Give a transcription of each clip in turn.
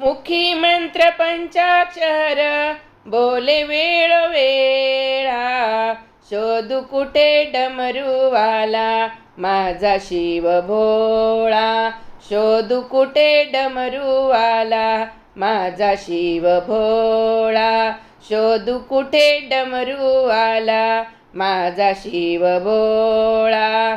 मुखी मंत्र पंचाक्षर बोले वेळोवेळा शोधू कुठे डमरूवाला माझा शिव भोळा. शोधू कुठे डमरूवाला माझा शिव भोळा. शोधू कुठे डमरूवाला माझा शिव भोळा.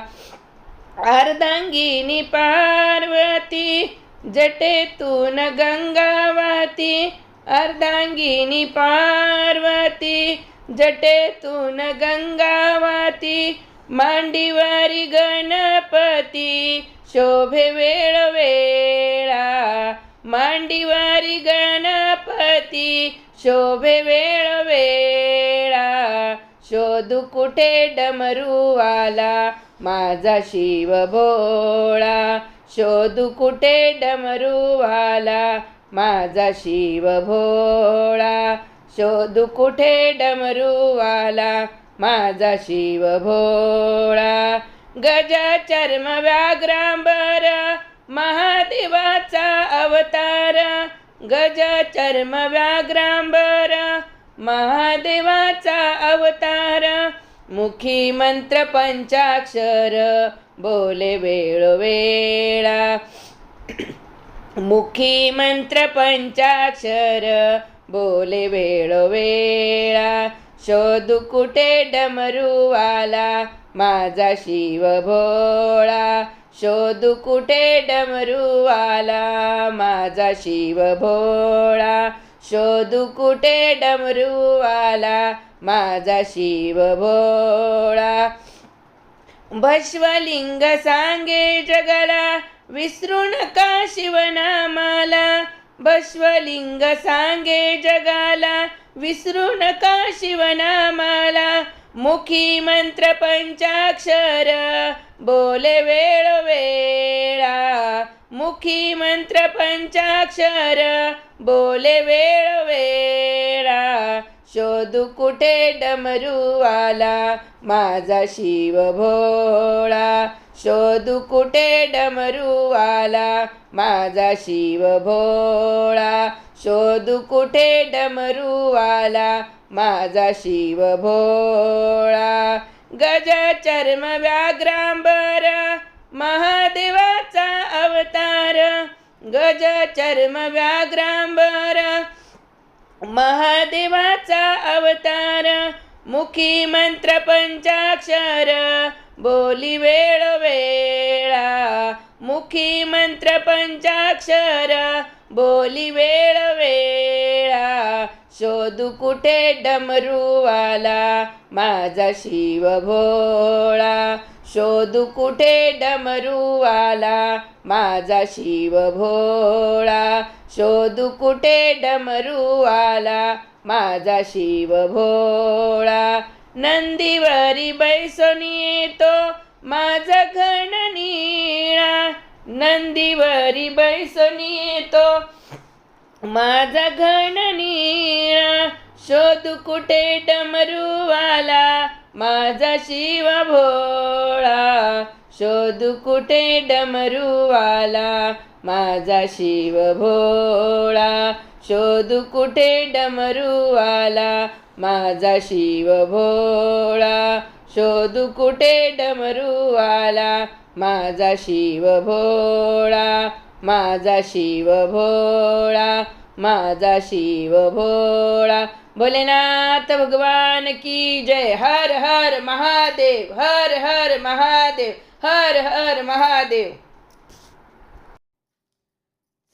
अर्धांगिनी पार्वती जटेतून गंगावती अर्धांगिनी पार्वती. जटेतून गंगावती मांडीवारी गणपती. शोभे वेळ वेळा मांडीवारी गणपती. शोभे वेळ वेळा शोधू कुठे डमरूवाला माझा शिव भोळा शोधू कुठे डमरूवाला? माझा शिव भोळा. शोधू कुठे डमरूवाला? माझा शिव भोळा. गजा चर्म व्याघ्रांबर महादेवाचा अवतार. गज चर्म व्याघ्रांबर महादेवाचा अवतार. मुखी मंत्र पंचाक्षर बोले वेळोवेळा मुखी मंत्र पंचाक्षर. बोले वेळ वेळा. शोधू कुठे डमरूवाला? माझा शिव भोळा. शोधू कुठे डमरूवाला? माझा शिव भोळा. शोधू कुठे डमरूवाला? माझा शिव भोळा. भस्वलिंग सांगे जगाला विसरू नका शिवनामाला? भस्वलिंग सांगे जगाला विसरू नका शिवनामाला? मुखी मंत्र पंचाक्षर बोले वेळ वेळा. मुखी मंत्र पंचाक्षर बोले वेळ वेळा. शोधू कुठे डमरूवाला? माझा शिव भोळा शोधू कुठे डमरूवाला? माझा शिव भोळा शोधू कुठे डमरूवाला? माझा शिव भोळा गज चर्म व्याघ्रांबर महादेवाचा अवतार. गज चर्म व्याघ्रांबर महादेवाचा अवतार मुखी मंत्र पंचाक्षर बोली वेळ वेळा मुखी मंत्र पंचाक्षर बोली वेळ वेळा शोधू कुठे डमरूवाला माझा शिव भोळा शोधू कुठे डमरूवाला? माझा शिव भोळा शोधू कुठे डमरूवाला? माझा शिव भोळा नंदीवरी बैसोनी येतो माझा घन निळा. नंदीवरी बैसोनी येतो माझा घन निळा. शोधू कुठे डमरूवाला? माझा शिव भोळा शोधू कुठे डमरूवाला? माझा शिव भोळा शोधू कुठे डमरूवाला? माझा शिव भोळा शोधू कुठे डमरूवाला? माझा शिव भोळा माझा शिव भोळा माझा शिव भोळा भोलेनाथ भगवान की जय. हर हर महादेव हर हर महादेव हर हर महादेव.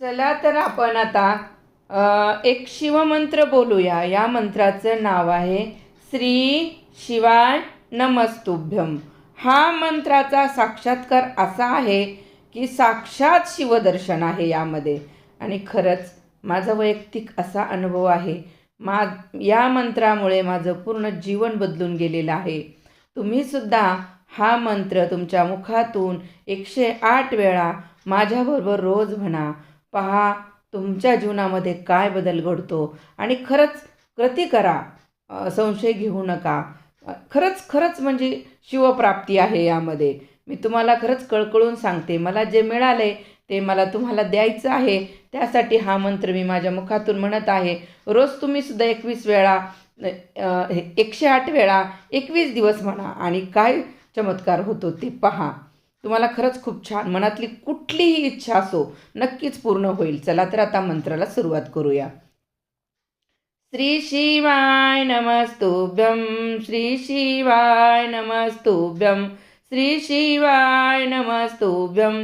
चला तर आपण आता एक शिवमंत्र बोलूया. या मंत्राचं नाव आहे श्री शिवाय नमस्तुभ्यम. हा मंत्राचा साक्षात्कार असा आहे की साक्षात शिवदर्शन आहे यामध्ये. आणि खरंच माझा वैयक्तिक असा अनुभव आहे. मा या मंत्रामुळे माझं पूर्ण जीवन बदलून गेलेलं आहे. तुम्हीसुद्धा हा मंत्र तुमच्या मुखातून एकशे आठ वेळा माझ्याबरोबर रोज म्हणा. पहा तुमच्या जीवनामध्ये काय बदल घडतो. आणि खरंच कृती करा. संशय घेऊ नका. खरंच खरंच म्हणजे शिवप्राप्ती आहे यामध्ये. मी तुम्हाला खरंच कळकळून सांगते. मला जे मिळाले ते मला तुम्हाला द्यायचं आहे. त्यासाठी हा मंत्र मी माझ्या मुखातून म्हणत आहे. रोज तुम्ही सुद्धा एकवीस वेळा एकशे आठ वेळा एकवीस दिवस म्हणा आणि काय चमत्कार होतो ते पहा. तुम्हाला खरंच खूप छान मनातली कुठलीही इच्छा असो नक्कीच पूर्ण होईल. चला तर आता मंत्राला सुरुवात करूया. श्री शिवाय नमस्तुभ्यम श्री शिवाय नमस्तुभ्यम श्री शिवाय नमस्तुभ्यम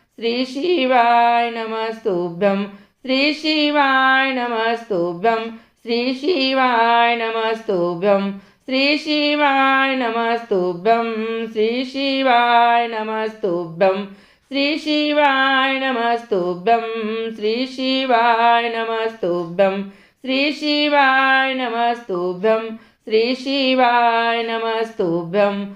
ശ്രീശിവായ നമസ്തുഭ്യം. ശ്രീശിവായ നമസ്തുഭ്യം. ശ്രീശിവായ നമസ്തുഭ്യം. ശ്രീശിവായ നമസ്തുഭ്യം. ശ്രീശിവായ നമസ്തുഭ്യം. ശ്രീശിവായ നമസ്തുഭ്യം. ശ്രീശിവായ നമസ്തുഭ്യം. ശ്രീശിവായ നമസ്തുഭ്യം. ശ്രീശിവായ നമസ്തുഭ്യം.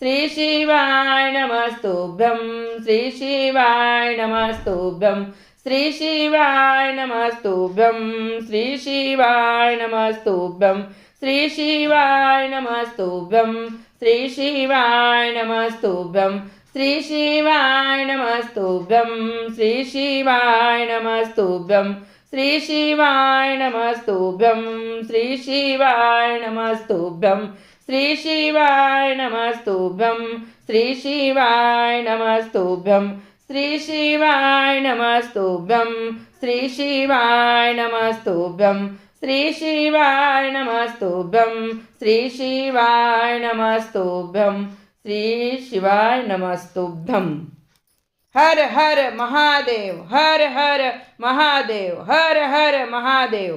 श्री शिवाय नमस्तुभ्यं श्री शिवाय नमस्तुभ्यं श्री शिवाय नमस्तुभ्यं श्री शिवाय नमस्तुभ्यं श्री शिवाय नमस्तुभ्यं श्री शिवाय नमस्तुभ्यं श्री शिवाय नमस्तुभ्यं श्री शिवाय नमस्तुभ्यं श्री शिवाय नमस्तुभ्यं श्री शिवाय नमस्तुभ्यं श्रीशिवाय नमस्तुभ्यं श्रीशिवाय नमस्तुभ्यं श्रीशिवाय नमस्तुभ्यं श्रीशिवाय नमस्तुभ्यं श्रीशिवाय नमस्तुभ्यं श्रीशिवाय नमस्तुभ्यं श्रीशिवाय नमस्तुभ्यम् હર હર મહાદેવ હર હર મહાદેવ હર હર મહાદેવ